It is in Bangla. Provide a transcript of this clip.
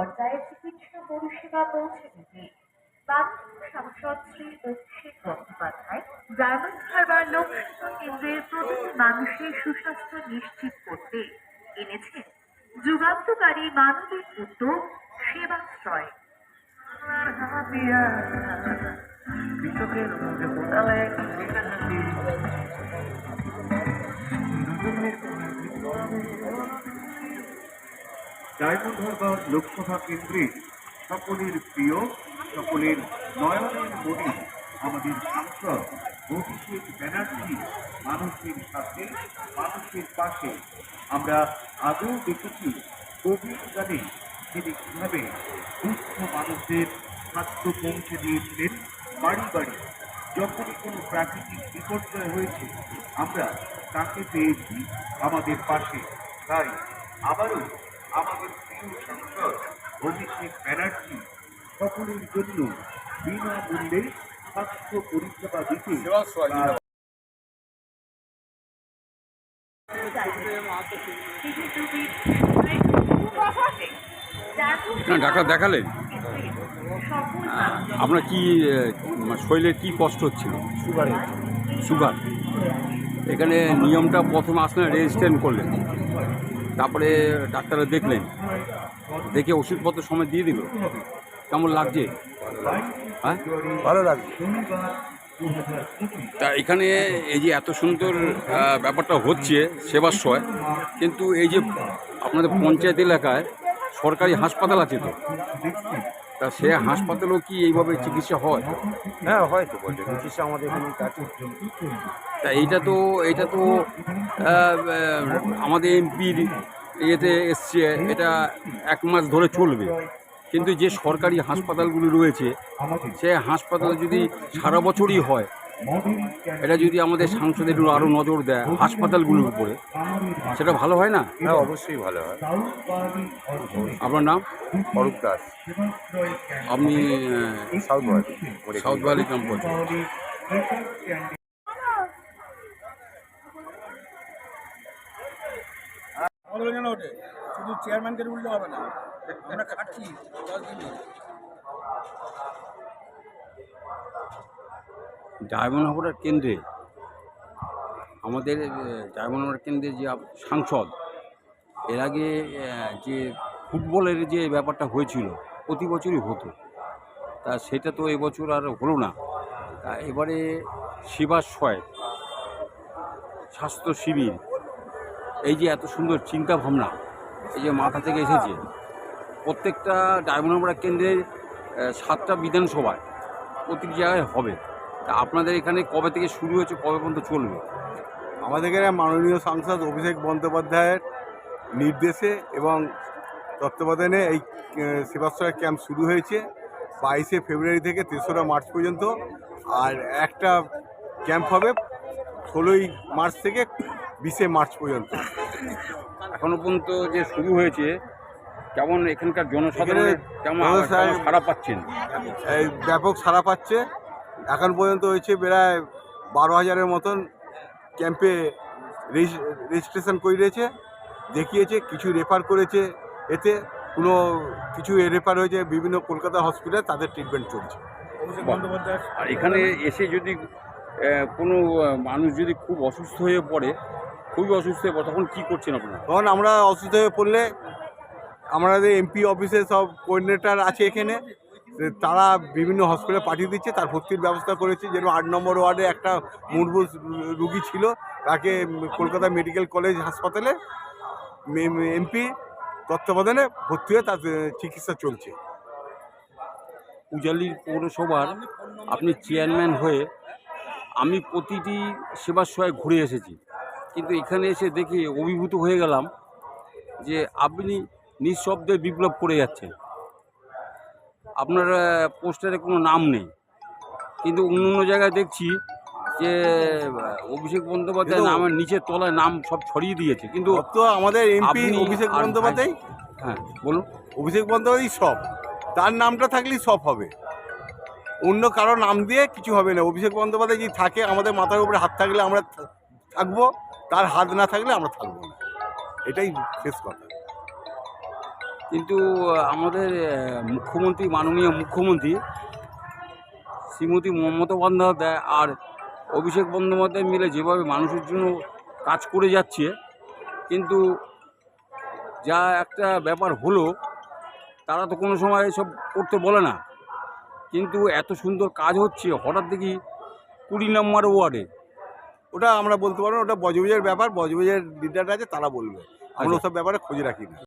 পর্যায়ে চিকিৎসা পরিষেবা পৌঁছে দিতে বাংলাদেশ সাংসদ শ্রী অভিষেক বন্দ্যোপাধ্যায় ডায়মন্ড হারবার লোকসেবা কেন্দ্রের প্রতিটি মানুষের সুস্বাস্থ্য নিশ্চিত করতে এনেছেন যুগান্তকারী মানবিক উদ্যোগ সেবাশ্রয়। বিচকের মুখে ফোটালে ডায়মন্ড হারবার লোকসভা কেন্দ্রে সকলের প্রিয়, সকলের নয়নের মনি আমাদের সাংসদ অভিষেক ব্যানার্জি মানুষের সাথে, মানুষের পাশে। আমরা আগেও দেখেছি কোভিডকালে তিনি কীভাবে দুঃস্থ মানুষদের খাদ্য পৌঁছে দিয়েছিলেন বাড়ি বাড়ি। যখনই কোনো প্রাকৃতিক বিপর্যয় হয়েছে, আমরা তাকে পেয়েছি আমাদের পাশে। তাই আবারও আমাদের প্রিয় সাংসদ অভিষেক ব্যানার্জি সকলের জন্য বিনামূল্যে স্বাস্থ্য পরিষেবা দিতে ডাক্তার দেখালেন আপনার কি শরীরে কি কষ্ট হচ্ছিল? সুগারে সুগার এখানে নিয়মটা প্রথমে আসলে রেজিস্ট্রেন করলেন। তারপরে ডাক্তাররা দেখলেন দেখে ওষুধপত্র সময় দিয়ে দিল। কেমন লাগছে? হ্যাঁ? ভালো লাগছে। তা এখানে এই যে এত সুন্দর ব্যাপারটা হচ্ছে সেবাশ্রয় কিন্তু এই যে আপনাদের পঞ্চায়েত এলাকায় সরকারি হাসপাতাল আছে তো তা সে হাসপাতালেও কি এইভাবে চিকিৎসা হয়? হ্যাঁ হয় তো বটে। চিকিৎসা আমাদের এখানে কাছে তা এইটা তো এটা তো আমাদের এমপির ইয়েতে এসছে এটা এক মাস ধরে চলবে। কিন্তু যে সরকারি হাসপাতালগুলি রয়েছে সে হাসপাতাল যদি সারা বছরই হয় এটা যদি আমাদের সাংসদের আরও নজর দেয় হাসপাতালগুলোর উপরে সেটা ভালো হয় না? হ্যাঁ অবশ্যই ভালো হয়। আপনার নাম? অরূপ দাস। আপনি সাউথ ওয়ার্ড সাউথ আমাদের শুধু চেয়ারম্যানকে উঠলে হবে না। আমরা দশ দিন ডায়মন্ড হারবার কেন্দ্রে, আমাদের ডায়মন্ড হারবার কেন্দ্রে যে সাংসদ, এর আগে যে ফুটবলের যে ব্যাপারটা হয়েছিল, প্রতি বছরই হতো। তা সেটা তো এবছর আর হলো না। তা এবারে সেবাশ্রয় স্বাস্থ্য শিবির, এই যে এত সুন্দর চিন্তা ভাবনা এই যে মাথা থেকে এসেছে, প্রত্যেকটা ডায়মন্ড কেন্দ্রের সাতটা বিধানসভায় প্রতিটি জায়গায় হবে। তা আপনাদের এখানে কবে থেকে শুরু হয়েছে কবে পর্যন্ত চলবে? আমাদের এখানে মাননীয় সাংসদ অভিষেক বন্দ্যোপাধ্যায়ের নির্দেশে এবং তত্ত্বাবধানে এই সেবাশ্রয় ক্যাম্প শুরু হয়েছে বাইশে ফেব্রুয়ারি থেকে তেসরা মার্চ পর্যন্ত। আর একটা ক্যাম্প হবে ষোলোই মার্চ থেকে বিশে মার্চ পর্যন্ত। এখনও পর্যন্ত যে শুরু হয়েছে কেমন এখানকার জনসাধারণের কেমন সাড়া পাচ্ছেন? এই ব্যাপক সাড়া পাচ্ছে। এখন পর্যন্ত হয়েছে প্রায় বারো হাজারের মতন ক্যাম্পে রেজিস্ট্রেশন করিয়েছে দেখিয়েছে কিছু রেফার করেছে। এতে কোনো কিছু রেফার হয়েছে বিভিন্ন কলকাতা হসপিটালে তাদের ট্রিটমেন্ট চলছে। আর এখানে এসে যদি কোনো মানুষ যদি খুব অসুস্থ হয়ে পড়ে খুবই অসুস্থ হয়ে পড়ে তখন কী করছেন আপনারা? তখন আমরা অসুস্থ হয়ে পড়লে আমাদের এমপি অফিসে সব কোঅর্ডিনেটর আছে এখানে। তারা বিভিন্ন হসপিটালে পাঠিয়ে দিচ্ছে, তার ভর্তির ব্যবস্থা করেছে যেরকম আট নম্বর ওয়ার্ডে একটা মুরবুজ রুগী ছিল, তাকে কলকাতা মেডিকেল কলেজ হাসপাতালে এমপি তত্ত্বাবধানে ভর্তি হয়ে তার চিকিৎসা চলছে। উজালি পৌরসভার আপনি চেয়ারম্যান হয়ে আমি প্রতিটি সেবাশ্রয়ে ঘুরে এসেছি। কিন্তু এখানে এসে দেখে অভিভূত হয়ে গেলাম যে আপনি নিঃশব্দে বিপ্লব করে যাচ্ছেন। আপনার পোস্টারে কোনো নাম নেই। কিন্তু অন্য অন্য জায়গায় দেখছি যে অভিষেক বন্দ্যোপাধ্যায় নামের নিচের তলায় নাম সব ছড়িয়ে দিয়েছে। কিন্তু তো আমাদের এমপি অভিষেক বন্দ্যোপাধ্যায়? হ্যাঁ বলুন। অভিষেক বন্দ্যোপাধ্যায় সব। তার নামটা থাকলেই সব হবে। অন্য কারও নাম দিয়ে কিছু হবে না। অভিষেক বন্দ্যোপাধ্যায় যদি থাকে আমাদের মাথার উপরে হাত থাকলে আমরা থাকব। তার হাত না থাকলে আমরা থাকব না। এটাই শেষ কথা। কিন্তু আমাদের মুখ্যমন্ত্রী মাননীয় মুখ্যমন্ত্রী শ্রীমতী মমতা বন্দ্যোপাধ্যায় আর অভিষেক বন্দ্যোপাধ্যায় মিলে যেভাবে মানুষের জন্য কাজ করে যাচ্ছে কিন্তু যা একটা ব্যাপার হলো তারা তো কোনো সময় এসব করতে বলে না। কিন্তু এত সুন্দর কাজ হচ্ছে হঠাৎ দেখি কুড়ি নম্বর ওয়ার্ডে। ওটা আমরা বলতে পারব ওটা বজবজের ব্যাপার বজবজের লিডার আছে তারা বলবে। আমরা আচ্ছা। ওসব ব্যাপারে খোঁজ রাখি না।